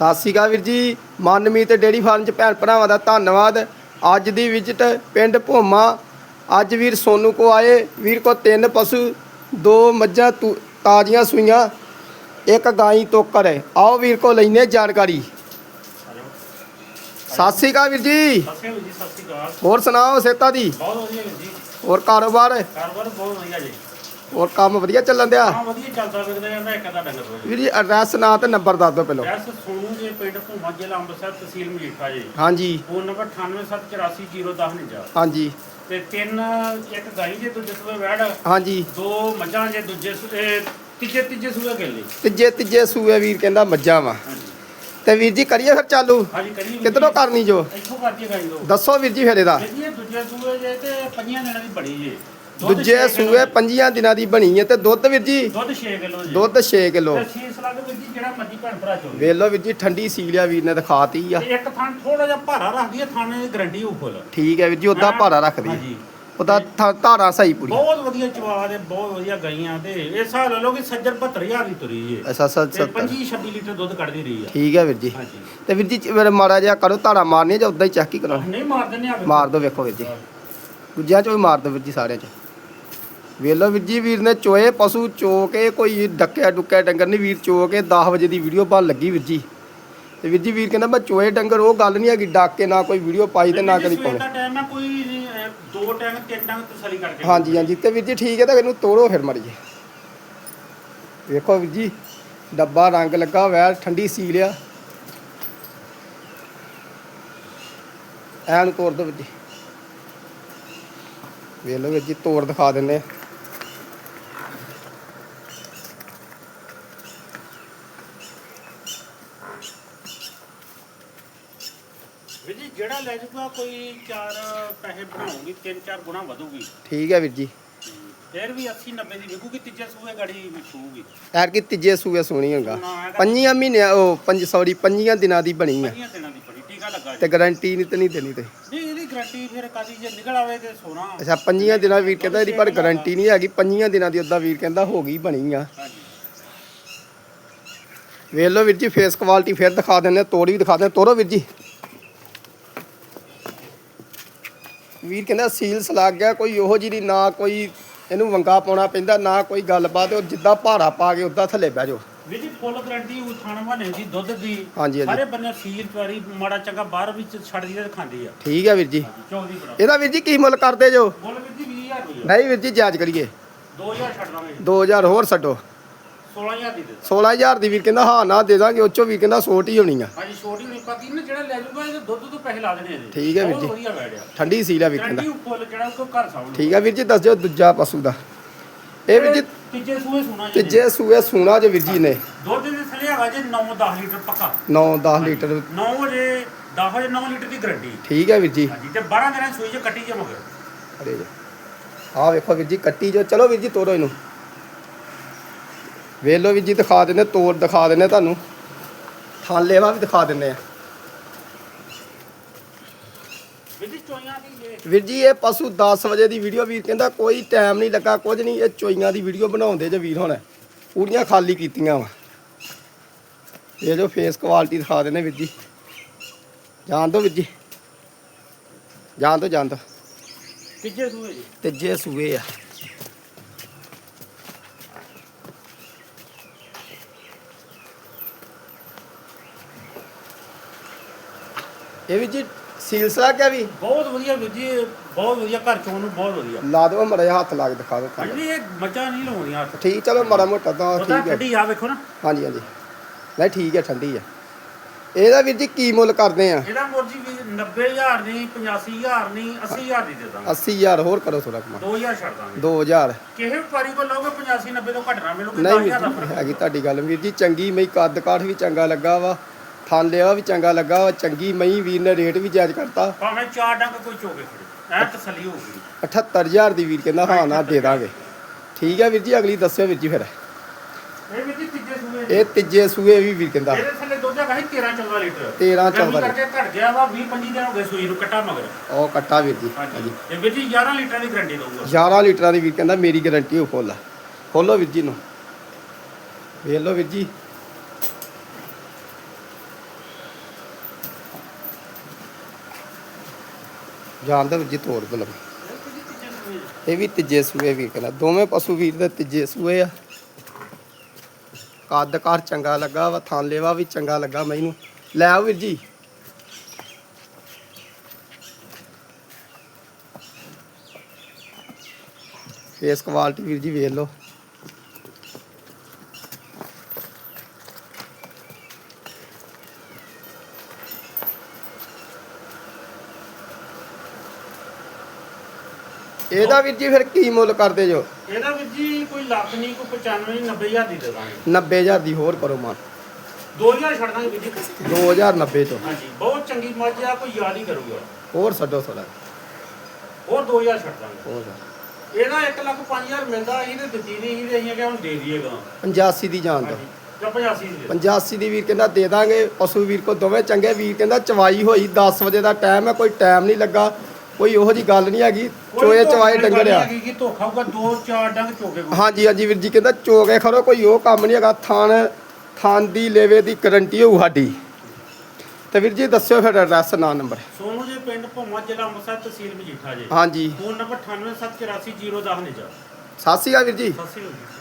ਸਤਿ ਸ਼੍ਰੀ ਅਕਾਲ ਵੀਰ ਜੀ। ਮਨਮੀਤ ਤੇ ਡੇਰੀ ਫਾਰਮ ਚ ਭੈਣ ਭਰਾਵਾਂ ਦਾ ਧੰਨਵਾਦ। ਅੱਜ ਦੀ ਵਿਜ਼ਿਟ ਪਿੰਡ ਭੋਮਾ। ਅੱਜ ਵੀਰ ਸੋਨੂ ਕੋ ਆਏ। ਵੀਰ ਕੋ ਤਿੰਨ ਪਸ਼ੂ ਦੋ ਮੱਝਾਂ ਤਾਜ਼ੀਆਂ ਸੂਈਆਂ ਇੱਕ ਗਾਈ ਤੋਕਰ ਹੈ। ਆਓ ਵੀਰ ਕੋ ਲੈਨੇ ਜਾਣਕਾਰੀ। ਸਤਿ ਸ਼੍ਰੀ ਅਕਾਲ ਵੀਰ ਜੀ। ਸਤਿ ਸ਼੍ਰੀ ਅਕਾਲ ਜੀ ਸਤਿ ਸ਼੍ਰੀ ਅਕਾਲ। ਹੋਰ ਸੁਣਾਓ ਸੇਤਾ ਦੀ? ਬਹੁਤ ਵਧੀਆ ਵੀਰ ਜੀ। ਹੋਰ ਕਾਰੋਬਾਰ? ਕਾਰੋਬਾਰ ਬਹੁਤ ਵਧੀਆ ਜੀ। ਹੋਰ ਕੰਮ ਵਧੀਆ ਚੱਲਣ ਦਿਆ? ਹਾਂ ਵਧੀਆ ਚੱਲਦਾ ਵਿਕਦਾ ਜਾਂਦਾ ਇੱਕ ਅੱਧਾ ਡੰਗਰ ਰੋਜ਼। ਵੀਰ ਜੀ ਐਡਰੈਸ ਨਾਂ ਤੇ ਨੰਬਰ ਦੱਸ ਦਿਓ ਪਹਿਲਾਂ। ਐਸ ਸੋਨੂ ਦੇ ਪਿੰਡ ਭੂਮਾ ਜ਼ਿਲ੍ਹਾ ਅੰਮ੍ਰਿਤਸਰ ਤਹਿਸੀਲ ਮਜੀਠਾ ਜੀ। ਹਾਂਜੀ। ਫੋਨ ਨੰਬਰ 9874801049 ਹਾਂਜੀ। ਤੇ ਤਿੰਨ ਇੱਕ ਗਾਈ ਜੇ ਦੂਜੇ ਸੂਏ ਵੈੜ। ਹਾਂਜੀ। ਦੋ ਮੱਝਾਂ ਜੇ ਦੂਜੇ ਸੂਏ ਤੀਜੇ ਤੀਜੇ ਸੂਏ ਗੇਲੇ ਤੀਜੇ ਤੀਜੇ ਸੂਏ ਵੀਰ ਕਹਿੰਦਾ ਮੱਝਾਂ ਵਾ। ਤੇ ਵੀਰ ਜੀ ਕਰੀਏ ਫਿਰ ਚਾਲੂ? ਹਾਂਜੀ ਕਰੀ ਕਿੱਧਰੋਂ ਕਰਨੀ ਜੋ? ਇੱਥੋਂ ਕਰਦੀ ਗਾਈ ਲੋ ਦੱਸੋ ਵੀਰ ਜੀ ਫਿਰ ਇਹਦਾ। ਜੀ ਇਹ ਦੂਜੇ ਸੂਏ ਜੇ ਤੇ ਪੰਜਾਂ ਦਿਨਾਂ ਦੀ ਬੜੀ ਜੇ। ਦੂਜੇ ਸੂਏ ਪੰਜੀਆਂ ਦਿਨਾਂ ਦੀ ਬਣੀ ਹੈ ਤੇ ਦੁੱਧ ਵੀਰ ਜੀ? ਦੁੱਧ 6 ਕਿਲੋ ਜੀ। ਦੁੱਧ 6 ਕਿਲੋ। ਤੇ ਸ਼ੀਸ ਲੱਗ ਵੀਰ ਜੀ ਜਿਹੜਾ ਮਰਜ਼ੀ ਭੈਣ ਭਰਾ ਚੋਵੇ। ਵੇਖ ਲਓ ਵੀਰ ਜੀ ਠੰਡੀ ਸੀਲਿਆ ਵੀਰ ਨੇ ਦਿਖਾਤੀ ਆ। ਇੱਕ ਥਾਂ ਥੋੜਾ ਜਿਹਾ ਭਾਰਾ ਰੱਖਦੀ ਹੈ ਥਾਣੇ ਦੀ ਗਰੰਟੀ ਉਹ ਫੁੱਲ। ਠੀਕ ਹੈ ਵੀਰ ਜੀ ਉਹਦਾ ਭਾਰਾ ਰੱਖਦੀ ਹੈ। ਉਹਦਾ ਧਾਰਾਂ ਸਹੀ ਪੂਰੀ ਬਹੁਤ ਵਧੀਆ ਚਵਾ ਦੇ ਬਹੁਤ ਵਧੀਆ ਗਾਈਆਂ ਤੇ ਇਹ ਹਿਸਾਬ ਲਾ ਲਓ ਕਿ ਸੱਜਰ 72000 ਦੀ ਤੁਰੀ ਏ ਅੱਛਾ ਸੱਤ ਤੇ ਸੱਤਰ। 25 26 ਲੀਟਰ ਦੁੱਧ ਕੱਢਦੀ ਰਹੀ ਆ। ਠੀਕ ਹੈ ਵੀਰ ਜੀ। ਤੇ ਵੀਰ ਜੀ ਫਿਰ ਮਾੜਾ ਜਿਹਾ ਕਰੋ ਧਾਰਾਂ ਮਾਰਨੀਆਂ ਜਾਂ ਉਦਾਂ ਹੀ ਚੈੱਕ ਹੀ ਕਰਾਉਣਾ? ਨਹੀਂ ਮਾਰ ਦਿੰਦੇ ਆ ਮਾਰ ਦਿਓ ਵੇਖੋ ਵੀਰ ਜੀ। ਦੂਜਿਆਂ ਚੋਂ ਵੀ ਮਾਰ ਦਿਓ ਵੀਰ ਜੀ ਸਾਰਿਆਂ ਚ। ਵੇਖ ਲਓ ਵੀਰ ਜੀ ਵੀਰ ਨੇ ਚੋਏ ਪਸ਼ੂ ਚੋ ਕੇ ਕੋਈ ਡੱਕਿਆ ਡੁੱਕਿਆ ਡੰਗਰ ਨਹੀਂ ਵੀਰ ਚੋ ਕੇ 10 ਵਜੇ ਦੀ ਵੀਡੀਓ ਬਣ ਲੱਗੀ ਵੀਰ ਜੀ। ਤੇ ਵੀਰ ਜੀ ਵੀਰ ਕਹਿੰਦਾ ਮੈਂ ਚੋਏ ਡੰਗਰ ਉਹ ਗੱਲ ਨਹੀਂ ਹੈਗੀ ਡੱਕ ਕੇ ਨਾ ਕੋਈ ਵੀਡੀਓ ਪਾਈ ਤੇ ਨਾ ਕਦੀ ਪਾਉਣੀ। ਦਾ ਟਾਈਮ ਹੈ ਕੋਈ ਨਹੀਂ, ਅਹ, ਦੋ ਟਾਈਮ ਤਿੰਨ ਟਾਈਮ ਤਸੱਲੀ ਕਰਕੇ। ਹਾਂਜੀ ਹਾਂਜੀ ਤੇ ਵੀਰ ਜੀ ਠੀਕ ਹੈ ਤਾਂ ਇਹਨੂੰ ਤੋੜੋ ਫਿਰ ਮਰੀਏ ਵੇਖੋ ਵੀਰ ਜੀ ਡੱਬਾ ਰੰਗ ਲੱਗਾ ਹੋਇਆ ਠੰਡੀ ਸੀਲ ਆ। ਐਨ ਤੋੜ ਦੋ ਵੀਰ ਜੀ। ਵੇਖ ਲਓ ਵੀਰ ਜੀ ਤੋੜ ਦਿਖਾ ਦਿੰਦੇ ਆ। ਵੀਰ ਜੀ ਜਿਹੜਾ ਲੈ ਜੂਗਾ ਕੋਈ ਚਾਰ ਪੈਸੇ ਬਣਾਉਗੀ ਤਿੰਨ ਚਾਰ ਗੁਣਾ ਵਧੂਗੀ। ਠੀਕ ਹੈ ਵੀਰ ਜੀ। ਫਿਰ ਵੀ 80 90 ਦੀ ਵਿਕੂਗੀ ਤੀਜੇ ਸੂਏ ਗੜੀ ਵਿਕੂਗੀ ਯਾਰ ਕੀ ਤੀਜੇ ਸੂਏ ਸੋਣੀ ਹੋਗਾ। ਪੰਜੀਆਂ ਮਹੀਨਿਆਂ ਉਹ ਪੰਜ ਸੌਰੀ ਪੰਜੀਆਂ ਦਿਨਾਂ ਦੀ ਬਣੀ ਪੰਜੀਆਂ ਦਿਨਾਂ ਦੀ ਬੜੀ ਟੀਕਾ ਲੱਗਾ ਜੀ। ਤੇ ਗਾਰੰਟੀ ਨਹੀਂ ਤੇ ਨਹੀਂ ਦੇਣੀ ਤੇ। ਨਹੀਂ ਇਹਦੀ ਗਰੰਟੀ ਫਿਰ ਕਦੀ ਜੇ ਨਿਕਲ ਆਵੇ ਤੇ ਸੋਨਾ ਅੱਛਾ ਪੰਜੀਆਂ ਦਿਨਾਂ ਵੀਰ ਕਹਿੰਦਾ ਇਹਦੀ ਪਰ ਗਾਰੰਟੀ ਨਹੀਂ ਹੈਗੀ। ਪੰਜੀਆਂ ਦਿਨਾਂ ਦੀ ਉਦਾਂ ਵੀਰ ਕਹਿੰਦਾ ਹੋ ਗਈ ਬਣੀ ਆ। ਵੇਖ ਲਓ ਵੀਰ ਜੀ ਫੇਸ ਕੁਆਲਿਟੀ ਫਿਰ ਦਿਖਾ ਦਿੰਦੇ ਤੋੜ ਵੀ ਦਿਖਾ ਦਿੰਦੇ। ਤੋੜੋ ਵੀਰ ਜੀ। ਵੀਰ ਕਹਿੰਦਾ ਸੀਲਸ ਲੱਗ ਗਿਆ ਕੋਈ ਉਹੋ ਜਿਹੀ ਨਹੀਂ, ਨਾ ਕੋਈ ਇਹਨੂੰ ਵੰਗਾ ਪਾਉਣਾ ਪੈਂਦਾ ਨਾ ਕੋਈ ਗੱਲਬਾਤ ਉਹ ਜਿੱਦਾਂ ਭਾਰਾ ਪਾ ਕੇ ਉਦਾਂ ਥੱਲੇ ਬਹਿ ਜਾਓ। ਵੀਰ ਜੀ ਫੁੱਲ ਗਰੰਟੀ ਉਥਾਣ ਬਣੇ ਦੀ ਦੁੱਧ ਦੀ ਹਾਂਜੀ, ਹਾਂਜੀ। ਸਾਰੇ ਬੰਨੇ ਸੀਲ ਚਵਾਰੀ ਮਾੜਾ ਚੰਗਾ ਬਾਹਰ ਵਿੱਚ ਛੱਡਦੀ ਤੇ ਖਾਂਦੀ ਆ। ਠੀਕ ਹੈ ਵੀਰ ਜੀ। ਚੌਦੀ ਬੜਾ ਇਹਦਾ ਵੀਰ ਜੀ ਕੀ ਮੁੱਲ ਕਰਦੇ ਜੋ? ਬੋਲ ਵੀਰ ਜੀ 20000 ਰੁਪਏ ਨਹੀਂ ਵੀਰ ਜੀ ਜਾਇਜ਼ ਕਰੀਏ। 2000 ਛੱਡ ਦਾਂਗੇ। 2000 ਹੋਰ ਛੱਡੋ। 16000 ਦੀ ਦੇ 16000 ਦੀ ਵੀਰ ਕਹਿੰਦਾ ਹਾਂ ਨਾ ਦੇ ਦਾਂਗੇ ਉਹ ਚੋਂ ਵੀਰ ਕਹਿੰਦਾ ਹੀ ਹੋਣੀ ਆ। ਹਾਂਜੀ ਛੋਟੀ ਨਹੀਂ ਬਾਕੀ ਨਾ ਜਿਹੜਾ ਲੈ ਜੂਗਾ ਇਹਦੇ ਦੁੱਧ ਤੋਂ ਪੈਸੇ ਲਾ ਦੇਣੇ ਇਹਦੇ। ਠੀਕ ਹੈ ਵੀਰ ਬਹੁਤ ਜੀ। ਵਧੀਆ ਬੈਠਿਆ ਠੰਡੀ ਸੀਲ ਆ ਵੀਰ ਕਹਿੰਦਾ। ਗਰੰਟੀ ਫੁੱਲ ਜਿਹੜਾ ਉਹ ਘਰ ਸਾਹਮਣੇ। ਠੀਕ ਹੈ ਵੀਰ ਜੀ ਦੱਸ ਦਿਓ ਦੂਜਾ ਪਸ਼ੂ ਦਾ। ਇਹ ਵੀਰ ਜੀ ਤੀਜੇ ਸੂਏ ਸੁਣਾ ਜੀ। ਤੀਜੇ ਸੂਏ ਸੂਣਾ ਜੇ ਵੀਰ ਜੀ ਨੇ। ਦੁੱਧ ਦੇ ਥੱਲੇ ਹੈਗਾ ਜੀ 9-10 ਲੀਟਰ ਪੱਕਾ। 9-10 ਲੀਟਰ। 9 ਵਜੇ 10 ਵਜੇ 9 ਲੀਟਰ ਦੀ ਗਰੰਟੀ ਠੀਕ ਹੈ ਵੀਰ ਜੀ। ਹਾਂਜੀ ਤੇ 12 ਦਿਨਾਂ ਦੀ ਸੂਈ ਚ ਕੱਟੀ ਜੇ ਮਗਰ। ਅਰੇ ਆਹ ਵੇਖੋ ਵੀਰ ਜੀ ਕੱਟੀ ਜੋ ਚਲੋ ਵੀਰ ਜੀ ਤੋੜੋ ਇਹਨੂੰ। ਵੇਖ ਲਓ ਵੀਰ ਜੀ ਦਿਖਾ ਦਿੰਦੇ ਤੋੜ ਦਿਖਾ ਦਿੰਦੇ ਤੁਹਾਨੂੰ। ਥਾਲੇਵਾ ਵੀ ਦਿਖਾ ਦਿੰਦੇ ਆ। ਵੀਰ ਜੀ ਇਹ ਪਸ਼ੂ 10 ਵਜੇ ਦੀ ਵੀਡੀਓ ਵੀਰ ਕਹਿੰਦਾ ਕੋਈ ਟਾਈਮ ਨਹੀਂ ਲੱਗਾ ਕੁਝ ਨਹੀਂ। ਇਹ ਚੋਈਆਂ ਦੀ ਵੀਡੀਓ ਬਣਾਉਂਦੇ ਜੇ ਵੀਰ ਹੁਣ। ਪੂਰੀਆਂ ਖਾਲੀ ਕੀਤੀਆਂ ਵਾ। ਇਹ ਜੋ ਫੇਸ ਕੁਆਲਿਟੀ ਦਿਖਾ ਦਿੰਦੇ ਵੀਰ ਜੀ। ਜਾਣ ਦੋ ਵੀਰ ਜੀ। ਜਾਣ ਦੋ ਜਾਣ ਦੋ ਤੀਜੇ ਸੂਏ ਜੀ। ਤੀਜੇ ਸੂਏ ਆ। ਇਹ ਵੀ ਜੀ ਸੀਲਸਾ ਕਿਆ ਵੀ? ਬਹੁਤ ਵਧੀਆ ਵੀਰ ਜੀ ਇਹ ਬਹੁਤ ਵਧੀਆ ਘਰ ਚੋਂ ਨੂੰ ਬਹੁਤ ਵਧੀਆ। ਲਾ ਦੋ ਮੜਾ ਜਿਹਾ ਹੱਥ ਲਾ ਕੇ ਦਿਖਾ ਦਿਓ। ਹਾਂਜੀ ਇਹ ਮੱਝਾਂ ਨਹੀਂ ਲਾਉਂਦੀਆਂ ਹੱਥ। ਠੀਕ ਚਲੋ ਮਾੜਾ ਮੋਟਾ ਤਾਂ ਠੀਕ ਹੈ। ਠੰਡੀ ਆ ਵੇਖੋ ਨਾ। ਹਾਂਜੀ ਹਾਂਜੀ। ਨਹੀਂ ਠੀਕ ਹੈ ਠੰਡੀ ਹੈ। ਇਹਦਾ ਵੀਰ ਜੀ ਕੀ ਮੁੱਲ ਕਰਦੇ ਆ? ਇਹਦਾ ਮੁਰਜੀ ਵੀ 90000 ਨਹੀਂ 85000 ਨਹੀਂ 80000 ਦੀ ਦੇ ਦਾਂਗੇ। 80000 ਹੋਰ ਕਰੋ ਥੋੜਾ ਕਮਾ 2000 ਛੱਡ ਦਾਂਗੇ। 2000 ਕਿਸੇ ਵਪਾਰੀ ਕੋਲ ਲਓਗੇ 85 90 ਤੋਂ ਘੱਟ ਨਾ ਮਿਲੂਗੀ ਨਹੀਂ 10000 ਦਾ ਵੀਰ ਫ਼ਰਕ। ਜੀ ਹੈਗੀ ਤੁਹਾਡੀ ਗੱਲ। ਵੀਰ ਜੀ ਚੰਗੀ ਮਈ ਕੱਦ ਕਾਠ ਵੀ ਚੰਗਾ ਲੱਗਾ ਵਾ। ਥਣ ਲਿਆ ਵੀ ਚੰਗਾ ਲੱਗਾ ਚੰਗੀ ਮਈ ਵੀਰ ਨੇ ਰੇਟ ਵੀ ਜਾਇਜ਼ ਕਰਤਾ। ਭਾਵੇਂ ਚਾਰ ਡੰਗ ਕੋਈ ਚੋਕੇ ਖੜੇ ਐ ਤਸੱਲੀ ਹੋਊਗੀ 78000 ਦੀ ਵੀਰ ਕਹਿੰਦਾ ਹਾਂ ਨਾ ਦੇ ਦਾਂਗੇ। ਠੀਕ ਹੈ ਵੀਰ ਜੀ ਅਗਲੀ ਦੱਸਿਓ ਵੀਰ ਜੀ ਫਿਰ। ਇਹ ਜੀ ਤੀਜੇ ਸੂਏ ਇਹ ਤੀਜੇ ਸੂਏ ਵੀ ਵੀਰ ਕਹਿੰਦਾ। ਇਹਦੇ ਥੱਲੇ ਦੁੱਧ ਹੈਗਾ ਸੀ 13 14 ਲੀਟਰ। 13 ਗਰਮੀ 14 ਕਰਕੇ ਘਟ ਗਿਆ ਵਾ 20 25 ਦਿਨ ਹੋ ਗਏ ਸੂਈ ਨੂੰ ਕੱਟਾ ਮਗਰ। ਉਹ ਕੱਟਾ ਵੀਰ ਜੀ ਹਾਂਜੀ। ਹਾਂਜੀ। ਇਹ ਵੀਰ ਜੀ 11 ਲੀਟਰ ਦੀ ਗਰੰਟੀ ਦਊਗਾ। 11 ਲੀਟਰਾਂ ਦੀ ਵੀਰ ਕਹਿੰਦਾ ਮੇਰੀ ਗਾਰੰਟੀ ਉਹ ਫੁੱਲ ਖੋਲੋ ਵੀਰ ਜੀ ਨੂੰ। ਵੇਖ ਲਓ ਵੀਰ ਜੀ ਜਾਣਦਾ ਵੀਰ ਜੀ ਤੋੜ ਬਲਮ ਇਹ ਵੀ ਤੀਜੇ ਸੂਏ ਵੀਰ ਕਹਿੰਦਾ, ਦੋਵੇਂ ਪਸ਼ੂ ਵੀਰ ਦੇ ਤੀਜੇ ਸੂਏ ਆ। ਕੱਦ ਕਾਰ ਚੰਗਾ ਲੱਗਾ ਵਾ, ਥਾਂ ਲੇਵਾ ਵੀ ਚੰਗਾ ਲੱਗਾ ਮੈਨੂੰ। ਲੈ ਆਓ ਵੀਰ ਜੀ। ਫੇਸ ਕੁਆਲਿਟੀ ਵੀਰ ਜੀ ਵੇਖ ਲਓ। ਇਹਦਾ ਵੀਰ ਜੀ ਫਿਰ ਕੀ ਮੁੱਲ ਕਰਦੇ ਜੋ? ਇਹਦਾ ਵੀਰ ਜੀ ਕੋਈ ਲੱਖ ਨਹੀਂ ਕੋਈ 95 90 ਹਜ਼ਾਰ ਦੀ ਦੇ ਦਾਂਗੇ। 90000 ਦੀ ਹੋਰ ਕਰੋ ਮਾਨ 2000 ਛੱਡ ਦਾਂਗੇ ਵੀਰ ਜੀ। 2090 ਤੋਂ। ਹਾਂਜੀ ਬਹੁਤ ਚੰਗੀ ਮੱਝ ਆ ਕੋਈ ਯਾਦ ਹੀ ਕਰੂਗਾ। ਹੋਰ ਛੱਡੋ ਥੋੜਾ ਹੋਰ 2000 ਛੱਡ ਦਾਂਗੇ। ਹੋਰ ਇਹਦਾ 1 ਲੱਖ 5000 ਮਿਲਦਾ ਇਹਨੇ ਦਿੱਤੀ ਨਹੀਂ ਇਹਦੇ ਅਸੀਂ ਕਿ ਹੁਣ ਦੇ ਦਈਏਗਾ 85 ਦੀ ਜਾਨ ਦੋ। ਜਾਂ 85 ਦੀ ਦੇ 85 ਦੀ ਵੀਰ ਕਹਿੰਦਾ ਦੇ ਦਾਂਗੇ ਪਸ਼ੂ ਵੀਰ ਕੋ ਦੋਵੇਂ ਚੰਗੇ। ਵੀਰ ਕਹਿੰਦਾ ਚਵਾਈ ਹੋਈ 10 ਵਜੇ ਦਾ ਟਾਈਮ ਹੈ ਕੋਈ ਟਾਈਮ ਨਹੀਂ ਲੱਗਾ। ਕੋਈ ਉਹੋ ਜੀ ਗੱਲ ਨਹੀਂ ਹੈਗੀ ਚੋਏ ਚਵਾਏ ਡੰਗਰਿਆ ਕੀ ਧੋਖਾ ਹੋਊਗਾ ਦੋ ਚਾਰ ਡੰਗ ਚੋਕੇ ਹਾਂਜੀ ਹਾਂਜੀ ਵੀਰ ਜੀ ਕਹਿੰਦਾ ਚੋਗੇ ਖਰੋ ਕੋਈ ਉਹ ਕੰਮ ਨਹੀਂ ਹੈਗਾ ਥਾਨ ਥਾਨ ਦੀ ਲੇਵੇ ਦੀ ਗਰੰਟੀ ਹੋਊ ਸਾਡੀ। ਤੇ ਵੀਰ ਜੀ ਦੱਸਿਓ ਫਿਰ ਐਡਰੈਸ ਨਾ ਨੰਬਰ ਸੋਨੂ ਜੀ ਪਿੰਡ ਭੋਮਾ ਜ਼ਿਲ੍ਹਾ ਅੰਮ੍ਰਿਤਸਰ ਤਹਿਸੀਲ ਮਜੀਠਾ ਜੀ। ਹਾਂਜੀ। ਫੋਨ ਨੰਬਰ 98748010 ਨੇ ਜਾ ਸਤਿ ਸ਼੍ਰੀ ਅਕਾਲ ਵੀਰ ਜੀ। ਸ਼੍ਰੀ ਅਕਾਲ ਜੀ।